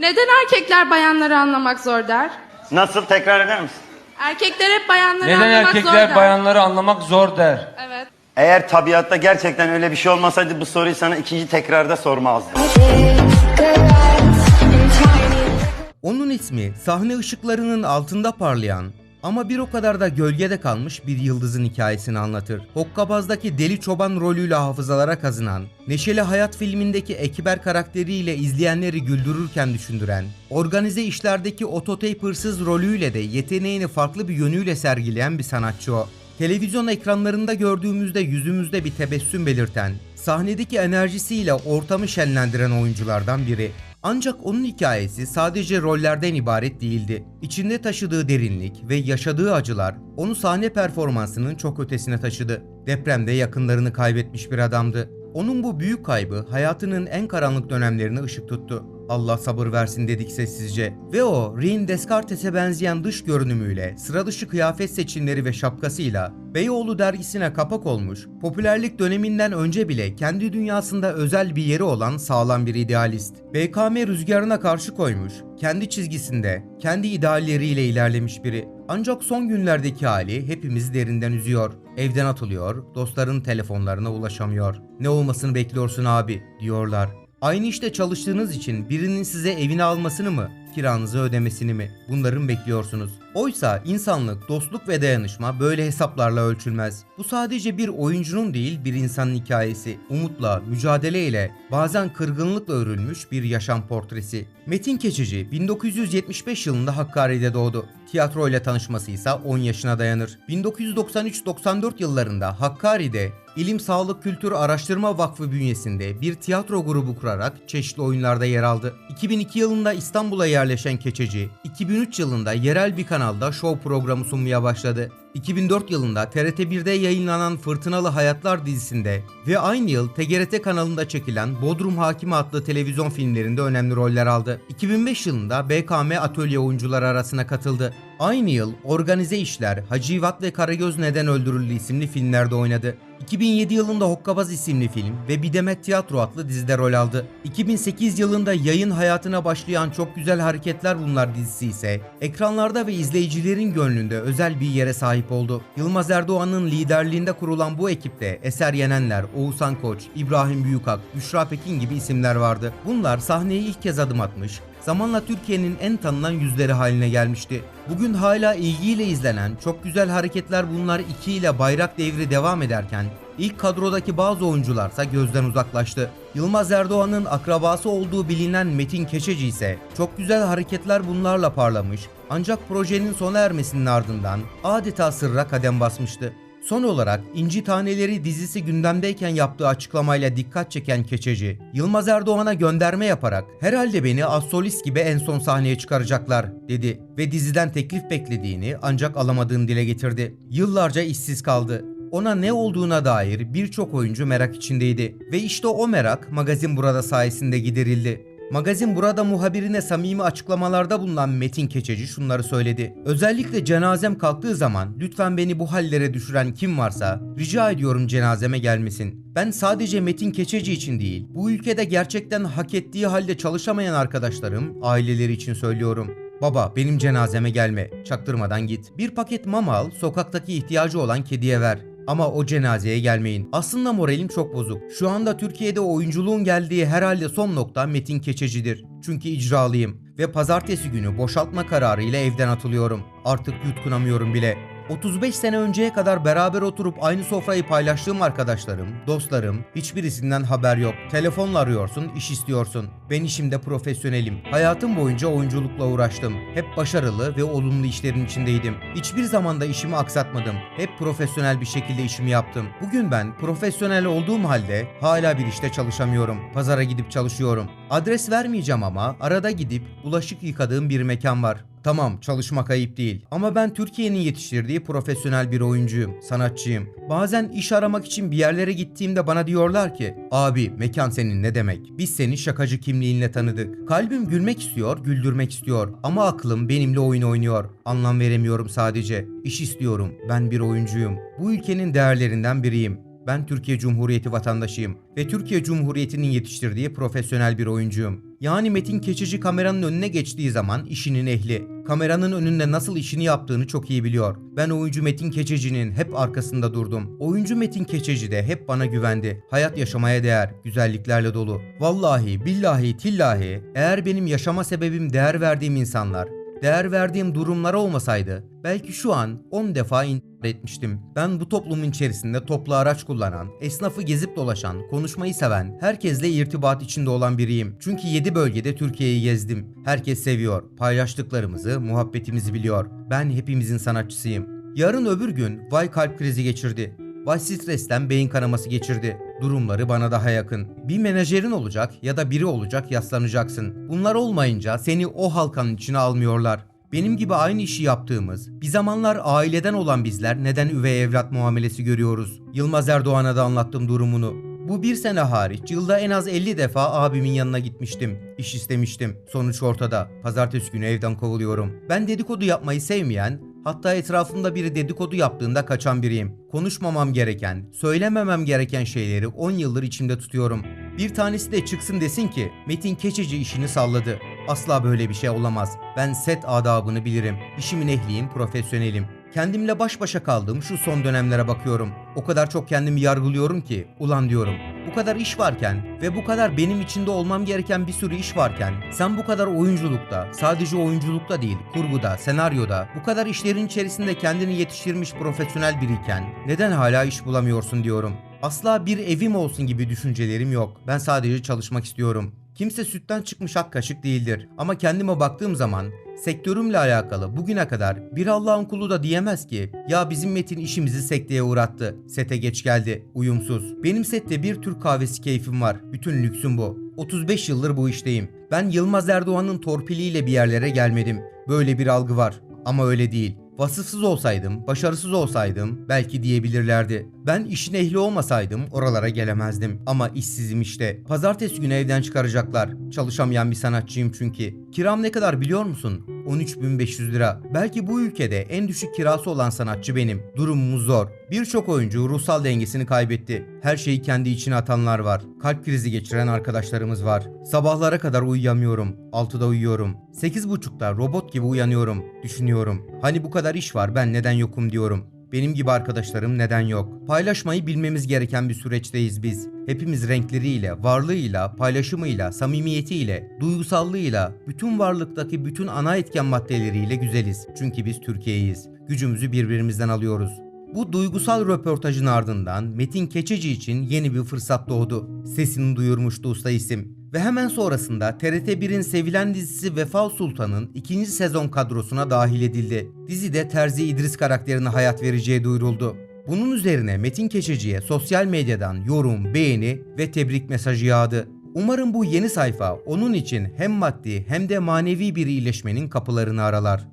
Neden erkekler bayanları anlamak zor der? Nasıl tekrar eder misin? Erkekler hep bayanları Neden anlamak zor erkekler der. bayanları anlamak zor der? Evet. Eğer tabiatta gerçekten öyle bir şey olmasaydı bu soruyu sana ikinci tekrarda sormazdım. Onun ismi sahne ışıklarının altında parlayan ama bir o kadar da gölgede kalmış bir yıldızın hikayesini anlatır. Hokkabaz'daki deli çoban rolüyle hafızalara kazınan, Neşeli Hayat filmindeki Ekber karakteriyle izleyenleri güldürürken düşündüren, organize işlerdeki ototape hırsız rolüyle de yeteneğini farklı bir yönüyle sergileyen bir sanatçı o. Televizyon ekranlarında gördüğümüzde yüzümüzde bir tebessüm belirten, sahnedeki enerjisiyle ortamı şenlendiren oyunculardan biri. Ancak onun hikayesi sadece rollerden ibaret değildi. İçinde taşıdığı derinlik ve yaşadığı acılar onu sahne performansının çok ötesine taşıdı. Depremde yakınlarını kaybetmiş bir adamdı. Onun bu büyük kaybı hayatının en karanlık dönemlerine ışık tuttu. Allah sabır versin dedik sessizce. Ve o Rin Descartes'e benzeyen dış görünümüyle, sıra dışı kıyafet seçimleri ve şapkasıyla Beyoğlu dergisine kapak olmuş, popülerlik döneminden önce bile kendi dünyasında özel bir yeri olan sağlam bir idealist. BKM rüzgarına karşı koymuş, kendi çizgisinde, kendi idealleriyle ilerlemiş biri. Ancak son günlerdeki hali hepimizi derinden üzüyor. Evden atılıyor, dostların telefonlarına ulaşamıyor. Ne olmasını bekliyorsun abi diyorlar. Aynı işte çalıştığınız için birinin size evini almasını mı, kiranızı ödemesini mi? Bunların bekliyorsunuz. Oysa insanlık, dostluk ve dayanışma böyle hesaplarla ölçülmez. Bu sadece bir oyuncunun değil bir insanın hikayesi. Umutla, mücadeleyle, bazen kırgınlıkla örülmüş bir yaşam portresi. Metin Keçici 1975 yılında Hakkari'de doğdu. Tiyatro ile tanışması ise 10 yaşına dayanır. 1993-94 yıllarında Hakkari'de İlim Sağlık Kültür Araştırma Vakfı bünyesinde bir tiyatro grubu kurarak çeşitli oyunlarda yer aldı. 2002 yılında İstanbul'a yerleşen Keçeci, 2003 yılında yerel bir kanalda show programı sunmaya başladı. 2004 yılında TRT1'de yayınlanan Fırtınalı Hayatlar dizisinde ve aynı yıl TGRT kanalında çekilen Bodrum Hakimi adlı televizyon filmlerinde önemli roller aldı. 2005 yılında BKM Atölye oyuncuları arasına katıldı. Aynı yıl Organize İşler, Hacivat ve Karagöz Neden Öldürüldü isimli filmlerde oynadı. 2007 yılında Hokkabaz isimli film ve Bir Demet Tiyatro adlı dizide rol aldı. 2008 yılında yayın hayatına başlayan Çok Güzel Hareketler Bunlar dizisi ise ekranlarda ve izleyicilerin gönlünde özel bir yere sahip oldu. Yılmaz Erdoğan'ın liderliğinde kurulan bu ekipte Eser Yenenler, Oğuzhan Koç, İbrahim Büyükak, Büşra Pekin gibi isimler vardı. Bunlar sahneye ilk kez adım atmış, zamanla Türkiye'nin en tanınan yüzleri haline gelmişti. Bugün hala ilgiyle izlenen çok güzel hareketler bunlar 2 ile bayrak devri devam ederken ilk kadrodaki bazı oyuncularsa gözden uzaklaştı. Yılmaz Erdoğan'ın akrabası olduğu bilinen Metin Keçeci ise çok güzel hareketler bunlarla parlamış ancak projenin sona ermesinin ardından adeta sırra kadem basmıştı. Son olarak İnci Taneleri dizisi gündemdeyken yaptığı açıklamayla dikkat çeken Keçeci, Yılmaz Erdoğan'a gönderme yaparak herhalde beni az solist gibi en son sahneye çıkaracaklar dedi ve diziden teklif beklediğini ancak alamadığını dile getirdi. Yıllarca işsiz kaldı. Ona ne olduğuna dair birçok oyuncu merak içindeydi ve işte o merak Magazin Burada sayesinde giderildi. Magazin burada muhabirine samimi açıklamalarda bulunan Metin Keçeci şunları söyledi. Özellikle cenazem kalktığı zaman lütfen beni bu hallere düşüren kim varsa rica ediyorum cenazeme gelmesin. Ben sadece Metin Keçeci için değil, bu ülkede gerçekten hak ettiği halde çalışamayan arkadaşlarım, aileleri için söylüyorum. Baba benim cenazeme gelme, çaktırmadan git. Bir paket mama al, sokaktaki ihtiyacı olan kediye ver. Ama o cenazeye gelmeyin. Aslında moralim çok bozuk. Şu anda Türkiye'de oyunculuğun geldiği herhalde son nokta Metin Keçeci'dir. Çünkü icralıyım ve pazartesi günü boşaltma kararıyla evden atılıyorum. Artık yutkunamıyorum bile. 35 sene önceye kadar beraber oturup aynı sofrayı paylaştığım arkadaşlarım, dostlarım, hiçbirisinden haber yok. Telefonla arıyorsun, iş istiyorsun. Ben işimde profesyonelim. Hayatım boyunca oyunculukla uğraştım. Hep başarılı ve olumlu işlerin içindeydim. Hiçbir zaman da işimi aksatmadım. Hep profesyonel bir şekilde işimi yaptım. Bugün ben profesyonel olduğum halde hala bir işte çalışamıyorum. Pazara gidip çalışıyorum. Adres vermeyeceğim ama arada gidip bulaşık yıkadığım bir mekan var. Tamam çalışmak ayıp değil ama ben Türkiye'nin yetiştirdiği profesyonel bir oyuncuyum, sanatçıyım. Bazen iş aramak için bir yerlere gittiğimde bana diyorlar ki abi mekan senin ne demek? Biz seni şakacı kimliğinle tanıdık. Kalbim gülmek istiyor, güldürmek istiyor ama aklım benimle oyun oynuyor. Anlam veremiyorum sadece. İş istiyorum. Ben bir oyuncuyum. Bu ülkenin değerlerinden biriyim. Ben Türkiye Cumhuriyeti vatandaşıyım ve Türkiye Cumhuriyeti'nin yetiştirdiği profesyonel bir oyuncuyum. Yani Metin Keçici kameranın önüne geçtiği zaman işinin ehli. Kameranın önünde nasıl işini yaptığını çok iyi biliyor. Ben oyuncu Metin Keçeci'nin hep arkasında durdum. Oyuncu Metin Keçeci de hep bana güvendi. Hayat yaşamaya değer, güzelliklerle dolu. Vallahi, billahi, tillahi eğer benim yaşama sebebim değer verdiğim insanlar, değer verdiğim durumlar olmasaydı belki şu an 10 defa intihar etmiştim. Ben bu toplumun içerisinde toplu araç kullanan, esnafı gezip dolaşan, konuşmayı seven, herkesle irtibat içinde olan biriyim. Çünkü 7 bölgede Türkiye'yi gezdim. Herkes seviyor, paylaştıklarımızı, muhabbetimizi biliyor. Ben hepimizin sanatçısıyım. Yarın öbür gün vay kalp krizi geçirdi. Vay stresten beyin kanaması geçirdi. Durumları bana daha yakın. Bir menajerin olacak ya da biri olacak yaslanacaksın. Bunlar olmayınca seni o halkanın içine almıyorlar. Benim gibi aynı işi yaptığımız, bir zamanlar aileden olan bizler neden üvey evlat muamelesi görüyoruz? Yılmaz Erdoğan'a da anlattım durumunu. Bu bir sene hariç yılda en az 50 defa abimin yanına gitmiştim. İş istemiştim. Sonuç ortada. Pazartesi günü evden kovuluyorum. Ben dedikodu yapmayı sevmeyen, hatta etrafımda biri dedikodu yaptığında kaçan biriyim. Konuşmamam gereken, söylememem gereken şeyleri 10 yıldır içimde tutuyorum. Bir tanesi de çıksın desin ki Metin Keçeci işini salladı. Asla böyle bir şey olamaz. Ben set adabını bilirim. İşimin ehliyim, profesyonelim. Kendimle baş başa kaldığım şu son dönemlere bakıyorum. O kadar çok kendimi yargılıyorum ki, ulan diyorum. Bu kadar iş varken ve bu kadar benim içinde olmam gereken bir sürü iş varken sen bu kadar oyunculukta, sadece oyunculukta değil, kurguda, senaryoda, bu kadar işlerin içerisinde kendini yetiştirmiş profesyonel biriyken neden hala iş bulamıyorsun diyorum. Asla bir evim olsun gibi düşüncelerim yok. Ben sadece çalışmak istiyorum. Kimse sütten çıkmış ak kaşık değildir. Ama kendime baktığım zaman sektörümle alakalı bugüne kadar bir Allah'ın kulu da diyemez ki ya bizim Metin işimizi sekteye uğrattı. Sete geç geldi. Uyumsuz. Benim sette bir Türk kahvesi keyfim var. Bütün lüksüm bu. 35 yıldır bu işteyim. Ben Yılmaz Erdoğan'ın torpiliyle bir yerlere gelmedim. Böyle bir algı var. Ama öyle değil. Vasıfsız olsaydım, başarısız olsaydım belki diyebilirlerdi. Ben işin ehli olmasaydım oralara gelemezdim. Ama işsizim işte. Pazartesi günü evden çıkaracaklar. Çalışamayan bir sanatçıyım çünkü. Kiram ne kadar biliyor musun? 13.500 lira. Belki bu ülkede en düşük kirası olan sanatçı benim. Durumumuz zor. Birçok oyuncu ruhsal dengesini kaybetti. Her şeyi kendi içine atanlar var. Kalp krizi geçiren arkadaşlarımız var. Sabahlara kadar uyuyamıyorum. 6'da uyuyorum. 8.30'da robot gibi uyanıyorum. Düşünüyorum. Hani bu kadar iş var ben neden yokum diyorum. Benim gibi arkadaşlarım neden yok? Paylaşmayı bilmemiz gereken bir süreçteyiz biz. Hepimiz renkleriyle, varlığıyla, paylaşımıyla, samimiyetiyle, duygusallığıyla, bütün varlıktaki bütün ana etken maddeleriyle güzeliz. Çünkü biz Türkiye'yiz. Gücümüzü birbirimizden alıyoruz. Bu duygusal röportajın ardından Metin Keçeci için yeni bir fırsat doğdu. Sesini duyurmuştu usta isim. Ve hemen sonrasında TRT1'in sevilen dizisi Vefa Sultan'ın ikinci sezon kadrosuna dahil edildi. Dizide Terzi İdris karakterine hayat vereceği duyuruldu. Bunun üzerine Metin Keçeci'ye sosyal medyadan yorum, beğeni ve tebrik mesajı yağdı. Umarım bu yeni sayfa onun için hem maddi hem de manevi bir iyileşmenin kapılarını aralar.